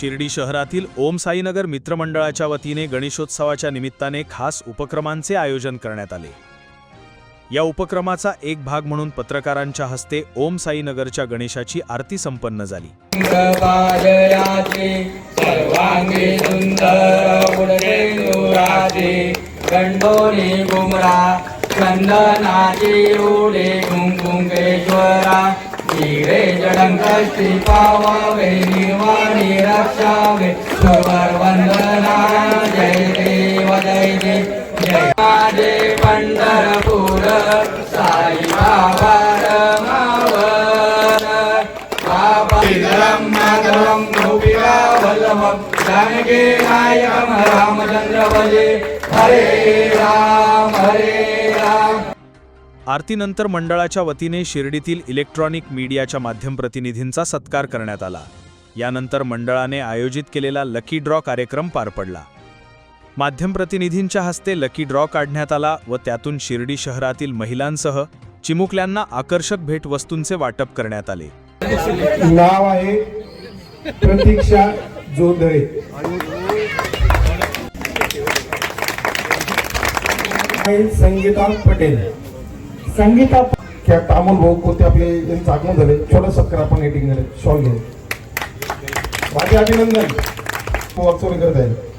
शिर्डी शहरातील ओम साईनगर मित्रमंडळाच्या वतीने गणेशोत्सवाच्या निमित्ताने खास उपक्रमांचे आयोजन करण्यात आले. या उपक्रमाचा एक भाग म्हणून पत्रकारांच्या हस्ते ओम साईनगरच्या गणेशाची आरती संपन्न झाली. पादयाचे रे सुंदर पावावे निर्वाणी रक्षावे. सुवर वंदना जय देव जय देव जय माझे पंढरपूर साई बाबा रमावर बाबा श्रीधरं माधवं गोपिका वल्लभं जानकी नायकं रामचंद्र भजे. हरे राम हरे राम आरतीनंतर मंडळाच्या वतीने शिर्डीतील इलेक्ट्रॉनिक मीडियाच्या माध्यम प्रतिनिधींचा सत्कार करण्यात आला. यानंतर मंडळाने आयोजित केलेला लकी ड्रॉ कार्यक्रम पार पडला. माध्यम प्रतिनिधींच्या हस्ते लकी ड्रॉ काढण्यात आला व त्यातून शिर्डी शहरातील महिलांसह चिमुकल्यांना आकर्षक भेटवस्तूंचे वाटप करण्यात आले. नाव आहे प्रतीक्षा जोंधळे. संगीता पटेल. संगीता अमोल भाऊ कोणते आपले यांचं आगमन झाले? छोटं सत्कार आपण एटिंग झाले शॉल घेऊन. माझे अभिनंदन. वाकचोरी करत आहे.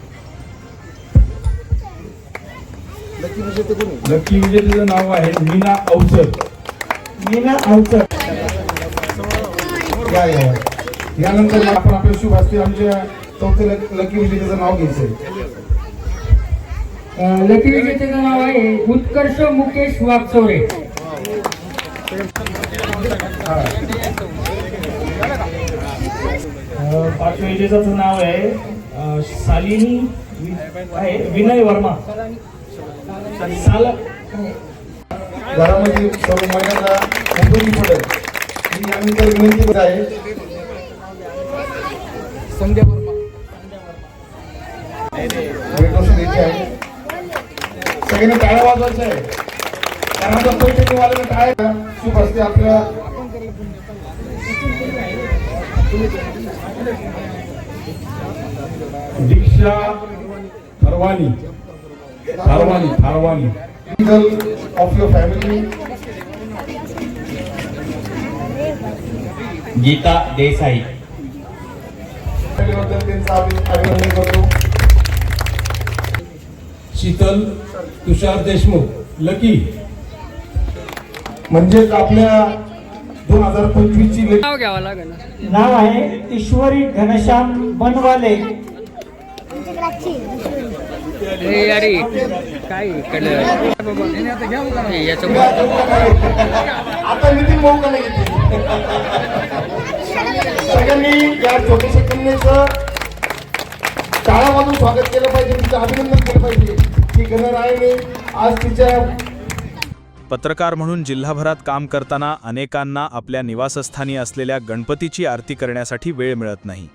लकी विजेतेचं नाव आहे मीना अवचर मीना अवचर या या या. यानंतर आपण आपल्या शुभ हस्ते आमच्या चौथे लक- लकी विजेतेचं नाव घ्यायचंय. लकी विजेतेचं नाव आहे उत्कर्ष मुकेश वागचौरे. पाचव्या विजेताचं नाव आहे शालिनी वि- आहे विनय वर्मा. साल घरामध्ये सर्व महिलांना उपयोगी पडेल ही आम्ही तर विनंती करत आहे. भेटवस्तू द्यायची आहे. सगळ्यांनी टाळ्या वाजवायच्या आहे कारण आता पैठणी वाल्याने टाळ्या असते आपल्या Diksha Farwani Farwani Farwani of your family Geeta Desai. त्यांचं अभि- अभिनंदन करतो. शीतल तुषार देशमुख लकी म्हणजेच आपल्या दोन हजार पंचवीस ची नाव घ्यावं लागेल नाव आहे ईश्वरी घनश्याम बनवाले. अरे काय इकडलं याचं आता नितीन भाऊ का नाही सगळ्यांनी या छोट्याशा कन्येचं टाळा वाजून स्वागत केलं पाहिजे तिचं अभिनंदन केलं पाहिजे. आज तिच्या पत्रकार म्हणून जिल्हाभरात काम करताना अनेकांना आपल्या निवासस्थानी असलेल्या गणपतीची आरती करण्यासाठी वेळ मिळत नाही.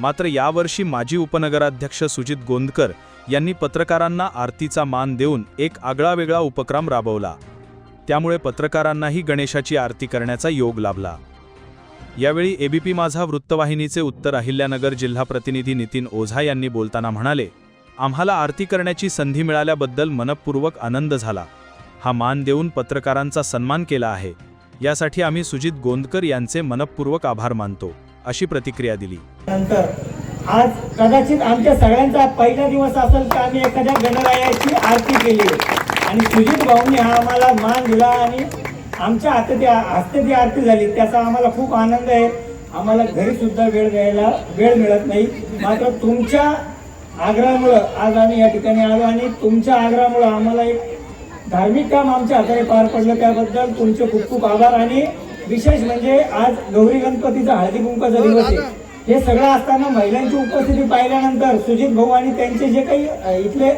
मात्र यावर्षी माजी उपनगराध्यक्ष सुजित गोंदकर यांनी पत्रकारांना आरतीचा मान देऊन एक आगळावेगळा उपक्रम राबवला. त्यामुळे पत्रकारांनाही गणेशाची आरती करण्याचा योग लाभला. यावेळी एबीपी माझा वृत्तवाहिनीचे उत्तर अहिल्यानगर जिल्हा प्रतिनिधी नितीन ओझा यांनी बोलताना म्हणाले आम्हाला आरती करण्याची संधी मिळाल्याबद्दल मनपूर्वक आनंद झाला. हा मान देऊन पत्रकारांचा सन्मान केला आहे. यासाठी आम्ही सुजित गोंदकर यांचे मनपूर्वक आभार मानतो अशी प्रतिक्रिया दिली. नंतर आज कदाचित आमच्या सगळ्यांचा पहिला दिवस असेल की आम्ही एखाद्या गणरायाची आरती केली. आणि सुजित भाऊंनी हा आम्हाला मान दिला आणि आमच्या हातात हस्ते ती आरती झाली. त्याचा आम्हाला खूप आनंद आहे. आम्हाला घरी सुद्धा वेळ द्यायला वेळ मिळत नाही. मात्र तुमच्या आग्रहामुळं आज आम्ही या ठिकाणी आलो आणि तुमच्या आग्रहामुळं आम्हाला एक धार्मिक काम आमच्या हाताने पार पडलं त्याबद्दल तुमचे खूप खूप आभार आणि विशेष म्हणजे आज गौरी गणपतीचा हळदी कुंकाचा दिवस आहे. हे सगळं असताना महिलांची उपस्थिती पाहिल्यानंतर सुजित भाऊ आणि त्यांचे जे काही इथले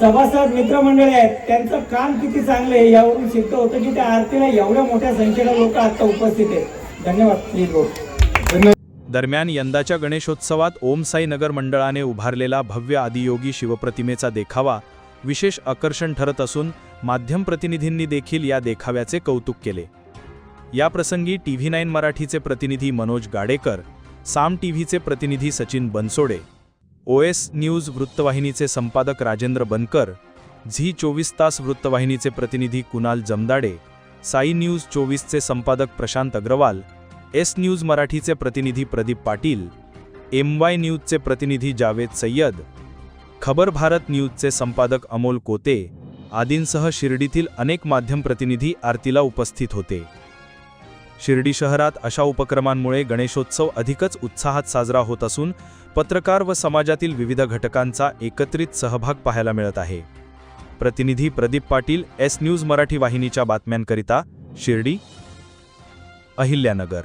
सभासद मित्रमंडळी आहेत त्यांचं काम किती चांगलं आहे यावरून सिद्ध होतं की त्या आरतीला एवढ्या मोठ्या संख्येनं लोक आता उपस्थित आहेत. धन्यवाद सुजित भाऊ. दरम्यान यंदाच्या गणेशोत्सवात ओम साई नगर मंडळाने उभारलेला भव्य आदियोगी शिवप्रतिमेचा देखावा विशेष आकर्षण ठरत असून माध्यम प्रतिनिधींनी देखील या देखाव्याचे कौतुक केले. याप्रसंगी टीव्ही नाईन मराठीचे प्रतिनिधी मनोज गाडेकर साम टी व्हीचे प्रतिनिधी Sachin Bansode O S news वृत्तवाहिनीचे संपादक राजेंद्र बनकर झी चोवीस तास वृत्तवाहिनीचे प्रतिनिधी कुणाल जमदाडे साई न्यूज चोवीसचे संपादक प्रशांत अग्रवाल एस न्यूज मराठीचे प्रतिनिधी प्रदीप पाटील एम वाय न्यूजचे प्रतिनिधी जावेद सय्यद खबर भारत न्यूजचे संपादक अमोल कोते आदींसह शिर्डीतील अनेक माध्यम प्रतिनिधी आरतीला उपस्थित होते. शिर्डी शहरात अशा उपक्रमांमुळे गणेशोत्सव अधिकच उत्साहात साजरा होत असून पत्रकार व समाजातील विविध घटकांचा एकत्रित सहभाग पाहायला मिळत आहे. प्रतिनिधी प्रदीप पाटील एस न्यूज मराठी वाहिनीच्या बातम्यांकरिता शिर्डी अहिल्यानगर.